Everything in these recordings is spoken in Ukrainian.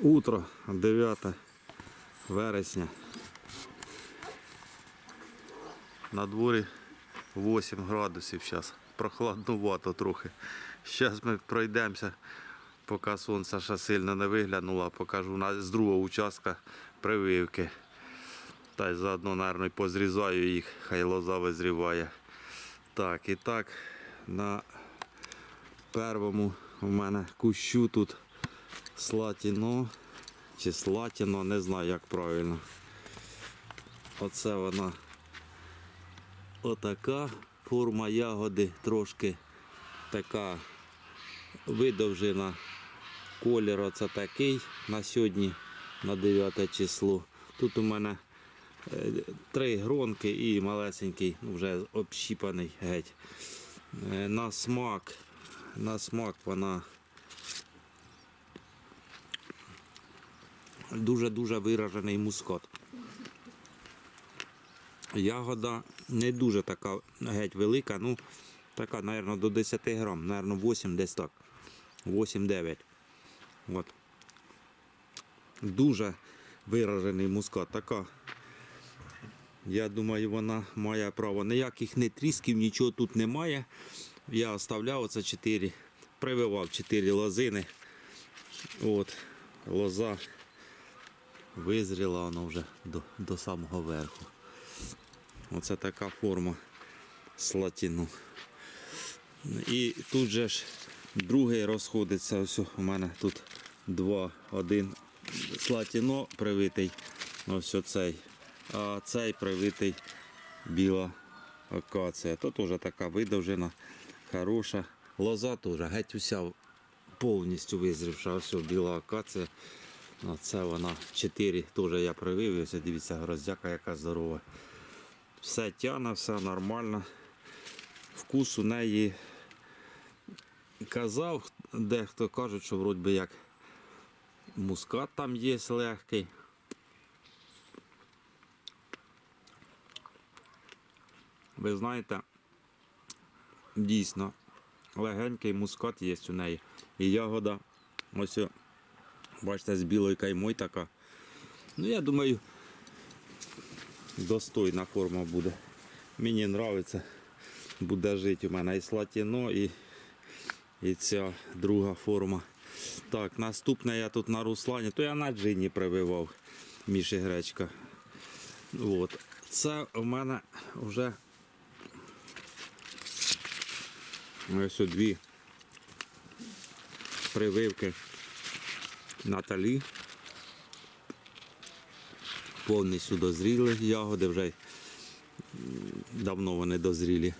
Утро 9 вересня. На дворі 8 градусів зараз. Прохладнувато трохи. Зараз ми пройдемося, поки сонце ще сильно не виглянуло, покажу з другого участка прививки. Та й заодно, мабуть, позрізаю їх, хай лоза визріває. Так, і так, на первому у мене кущу тут слатіно чи слатіно, не знаю як правильно. Оце вона отака форма ягоди, трошки така видовжена. Колір оце такий на сьогодні, на 9 число. Тут у мене е, три гронки і малесенький, ну, вже общіпаний геть. Е, На смак, на смак вона дуже-дуже виражений мускат. Ягода не дуже така геть велика, ну така, мабуть, до 10 грам, мабуть, 8 десь так. 8-9. От. Дуже виражений мускат. Така. Я думаю, вона має право. Ніяких не трісків, нічого тут немає. Я оставляв оце 4, прививав 4 лозини. От, лоза визріла вона вже до, до самого верху. Оце така форма слатіну. І тут же ж другий розходиться. Ось у мене тут два, один слатіно привитий. Ось оцей. А цей привитий біла акація. Тут теж така видовжена, хороша. Лоза теж геть уся повністю визрівша. Ось біла акація. А це вона 4 теж я привив. Ось дивіться, гроздяка яка здорова. Все тяне, все нормально. Вкус у неї казав, дехто кажуть, що вроді як мускат там є легкий. Ви знаєте, дійсно, легенький мускат є у неї. І ягода, ось, бачите, з білою каймою така. Ну, я думаю, достойна форма буде. Мені подобається. Буде жити у мене і слатіно, і, і ця друга форма. Так, наступне я тут на Руслані, то я на джині прививав Міші Гречка. От. Це у мене вже ось дві прививки Наталі. Повністю дозріли ягоди вже давно вони дозрілі.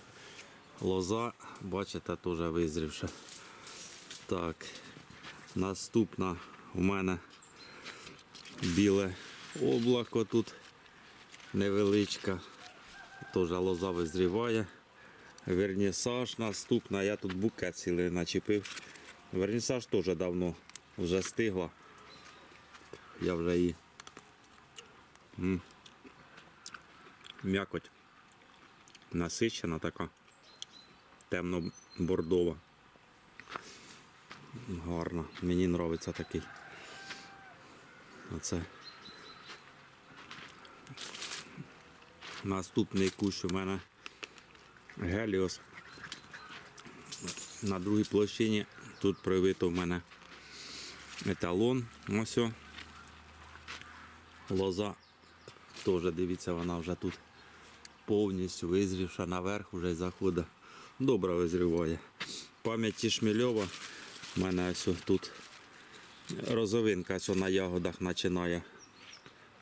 Лоза, бачите, теж визрівша. Так, наступна у мене біле облако тут невеличка. Теж лоза визріває. Вернісаж наступна. Я тут букет цілий начепив. Вернісаж теж давно вже стигла. Я вже її. М'якоть насичена така, темно-бордова. Гарна. Мені подобається такий. Оце. Наступний кущ у мене Геліос. На другій площині тут привито в мене еталон. Ось. Лоза Теж дивіться, вона вже тут повністю визрівша, наверх вже й. Добре визріває. Пам'яті Шмельова. У мене ось тут розовинка ось на ягодах починає.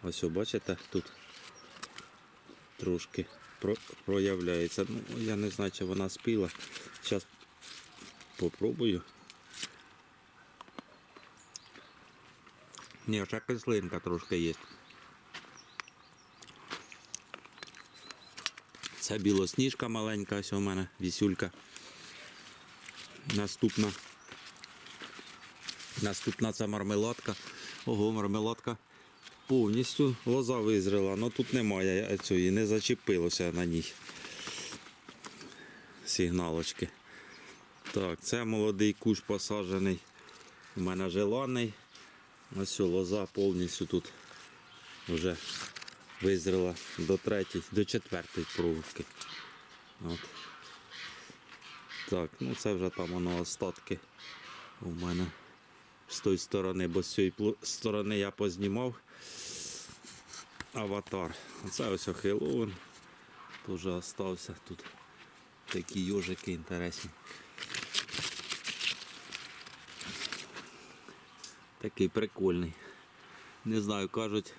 Ось бачите, тут трошки про- проявляється. Ну, я не знаю, чи вона спіла. Зараз попробую. Ні, ще кислинка трошки є. Це білосніжка маленька, ось у мене вісюлька. Наступна. Наступна це мармеладка. Ого, мармеладка повністю лоза визріла, але тут немає цієї, не зачепилося на ній. Сигналочки. Так, це молодий кущ посаджений. У мене желаний. Ось лоза повністю тут вже визріла до третьої, до четвертої проводки. От. Так, ну це вже там воно остатки у мене з тої сторони, бо з цієї сторони я познімав аватар. Оце ось Хейлоуін. Теж остався тут. Такі йожики інтересні. Такий прикольний. Не знаю, кажуть,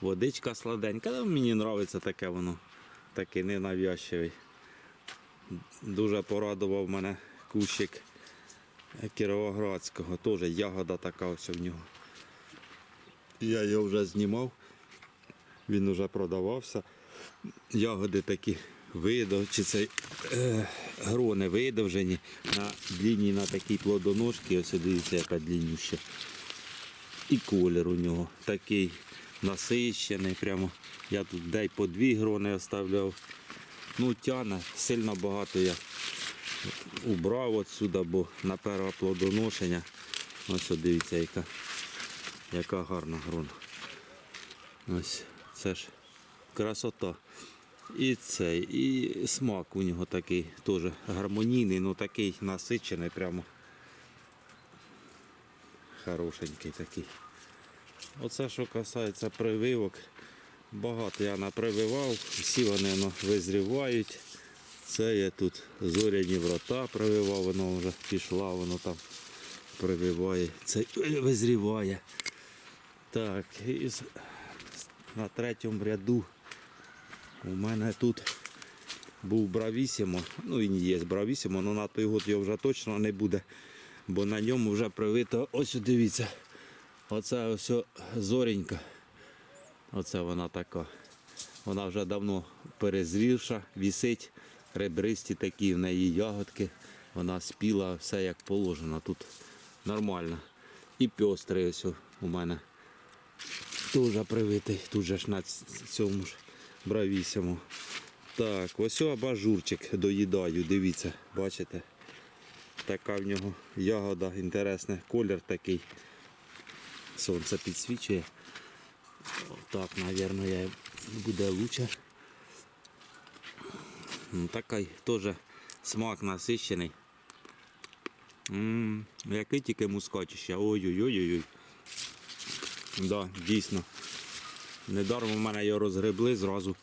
водичка сладенька, але мені подобається таке воно. Такий ненавязчивий. Дуже порадував мене кущик Кіровоградського. Теж ягода така ось в нього. Я його вже знімав. Він вже продавався. Ягоди такі видав, чи це е, грони видовжені на длінні на такій плодоножці. Ось дивіться, яка длінніша. І колір у нього такий насищений. Прямо. Я тут дай по дві грони оставляв. Ну, тяне, сильно багато я убрав отсюди, бо на перше плодоношення. Ось дивіться, яка, яка гарна грона. Ось це ж красота. І цей, і смак у нього такий теж гармонійний, ну такий насичений, прямо хорошенький такий. Оце що касається прививок. Багато я напрививав, всі вони ну, визрівають. Це я тут зоряні врата прививав, воно вже пішла, воно там прививає. Це визріває. Так, і на третьому ряду у мене тут був бравісімо. Ну він є бравісімо, але на той год його вже точно не буде, бо на ньому вже привито. Ось дивіться. Оце ось зоренька. Оце вона така. Вона вже давно перезрівша, вісить, ребристі такі, в неї ягодки. Вона спіла, все як положено. Тут нормально. І пьострий ось у мене. Теж привитий, тут же ж на цьому ж бравісіму. Так, ось абажурчик доїдаю, дивіться, бачите? Така в нього ягода, інтересний колір такий. Сонце підсвічує. Так, мабуть, буде лучше. Ну, Такий теж смак насищений. М, Який тільки мускатіще. Ой-ой-ой-ой. Да, дійсно. Недаром у мене його розгребли зразу,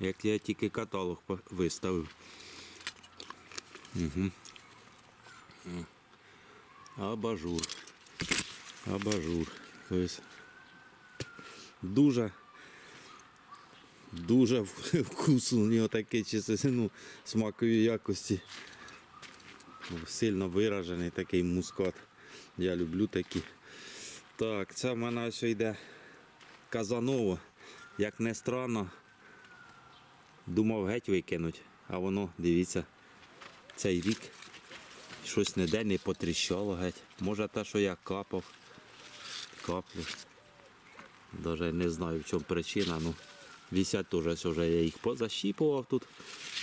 як я тільки каталог виставив. Угу. Абажур. Абажур. Дуже, дуже вкус у нього такий чи ну, смакові якості. Сильно виражений такий мускат. Я люблю такі. Так, це в мене ось йде Казанова. Як не странно, думав геть викинуть, а воно, дивіться, цей рік щось ніде не потріщало геть. Може те, що я капав, каплю. Даже не знаю в чому причина. Ну, вісять теж вже я їх позащіпував тут,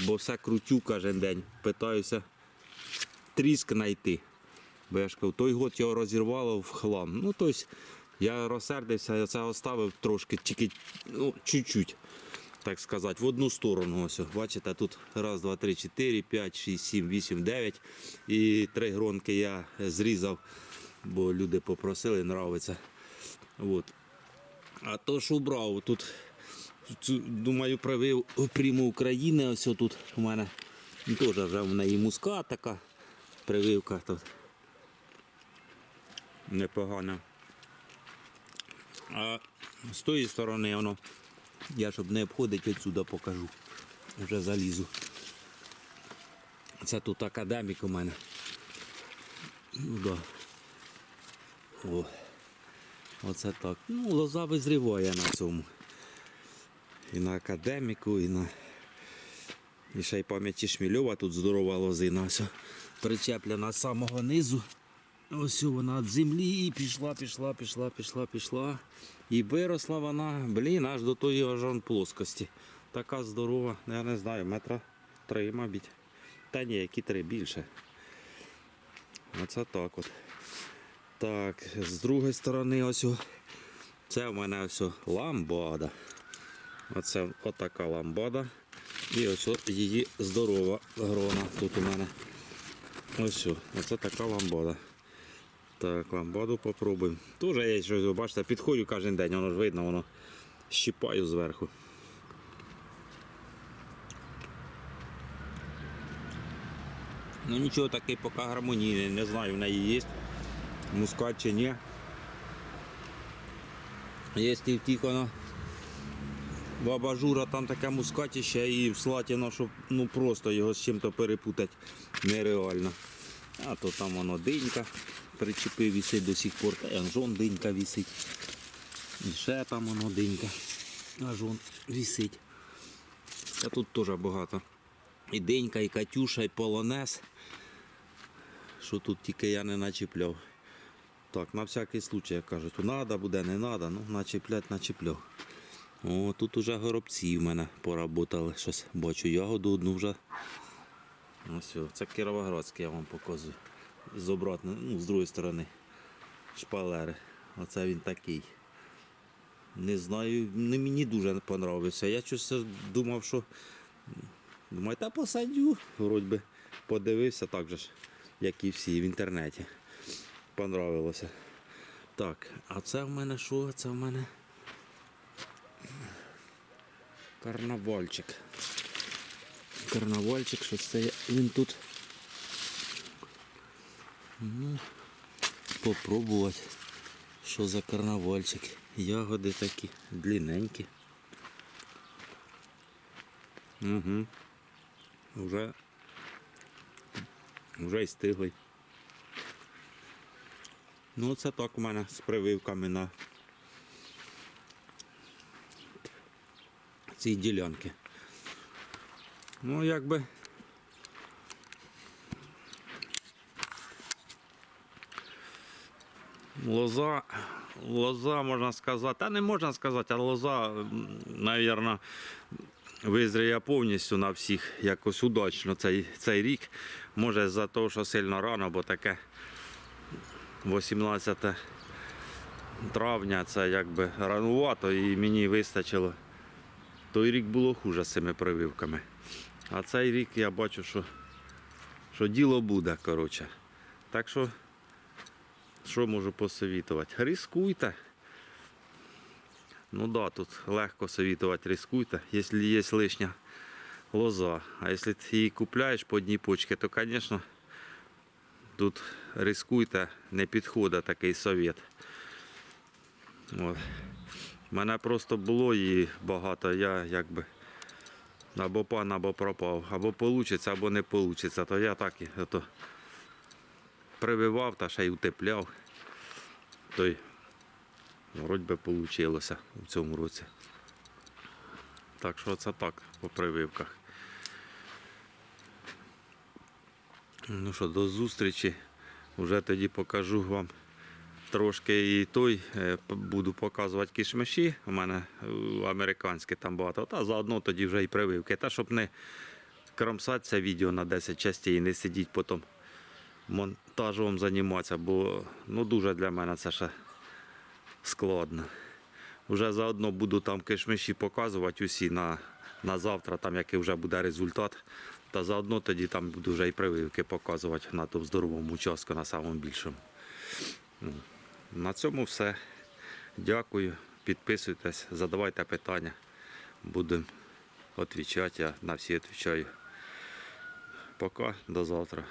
бо все крутю кожен день. Питаюся тріск знайти. Бо я ж кажу, той год його розірвало в хлам. Ну, тобто я розсердився, я це оставив трошки, тільки ну, чуть-чуть, так сказати, в одну сторону. Ось, бачите, тут раз, два, три, чотири, п'ять, шість, сім, вісім, дев'ять. І три гронки я зрізав, бо люди попросили, нравиться. От. А то ж убрав тут. Думаю, привив пряму України. Ось тут у мене Ну, теж вже в неї муска така прививка тут. Непогана. А з тої сторони воно, я щоб не обходити отсюди покажу. Вже залізу. Це тут академік у мене. Ну да. О. Оце так. Ну, лоза визріває на цьому. І на академіку, і на. І ще й пам'яті Шмільова тут здорова лозина. Причеплена з самого низу. Ось вона від землі і пішла, пішла, пішла, пішла, пішла. І виросла вона, блін, аж до тої аж он плоскості. Така здорова, я не знаю, метра три, мабуть. Та ні, які три більше. Оце так от. Так, з другої сторони ось. о, Це в мене ось о ламбада. Оце отака ламбада. І ось о її здорова грона. Тут у мене. Ось, о, оце така ламбада. Так, ламбаду попробуємо. Тоже є щось, бачите, підходжу кожен день, воно ж видно, воно щипаю зверху. Ну нічого такий поки гармонійний, не знаю, в неї є мускат чи ні. Якщо втік воно в абажура там таке мускатіще і в слатіно, щоб ну просто його з чим-то перепутати нереально. А то там воно динька причепив, висить до сих пор, й динька висить. І ще там воно динька. Аж он висить. А тут теж багато. І денька, і Катюша, і полонез. Що тут тільки я не начіпляв. Так, на всякий случай, як кажуть, треба буде, не треба, ну начіплять, начіпляв. О, тут уже горобці в мене поработали. Щось бачу ягоду одну вже. Ось, це Кіровоградський я вам показую. З обратної, ну, з другої сторони. Шпалери. Оце він такий. Не знаю, не мені дуже понравився. Я щось думав, що Думаю, та посадю. Вроді би подивився так же ж, як і всі в інтернеті. Понравилося. Так, а це в мене що? Це в мене карнавальчик. Карнавальчик, що це він тут. Ну, попробувати. Що за карнавальчик? Ягоди такі длинненькі. Угу. Уже, вже й стиглий. Ну, це так у мене з прививками на цій ділянці. Ну, якби. Лоза, лоза, можна сказати, та не можна сказати, а лоза, мабуть, визріє повністю на всіх якось удачно цей, цей рік. Може за те, що сильно рано, бо таке 18 травня це якби ранувато і мені вистачило. Той рік було хуже з цими прививками. А цей рік я бачу, що, що діло буде, коротше. Так що, що можу посовітувати? Рискуйте. Ну да, тут легко советовать, рискуйте, если есть лишня лоза. А если ты її купляєш по одній почці, то, звісно, тут рискуйте, не підходить такий совет. От. Мене просто було її багато, я якби або пан, або пропав, або вийде, або не вийде. То я так і прививав та ще й утепляв. Той Вроді би вийшло в цьому році. Так що це так по прививках. Ну що, до зустрічі. Вже тоді покажу вам трошки і той. е, Буду показувати кишмиші. У мене е, американські там багато. Та заодно тоді вже і прививки. Та щоб не кромсати це відео на 10 частей і не сидіть потім монтажом займатися, бо ну, дуже для мене це ще складно. Вже заодно буду там кишмиші показувати усі на, на завтра, там який вже буде результат. Та заодно тоді там буду вже і прививки показувати на тому здоровому участку, на самому більшому. На цьому все. Дякую. Підписуйтесь, задавайте питання. Будемо відповідати. Я на всі відповідаю. Пока, до завтра.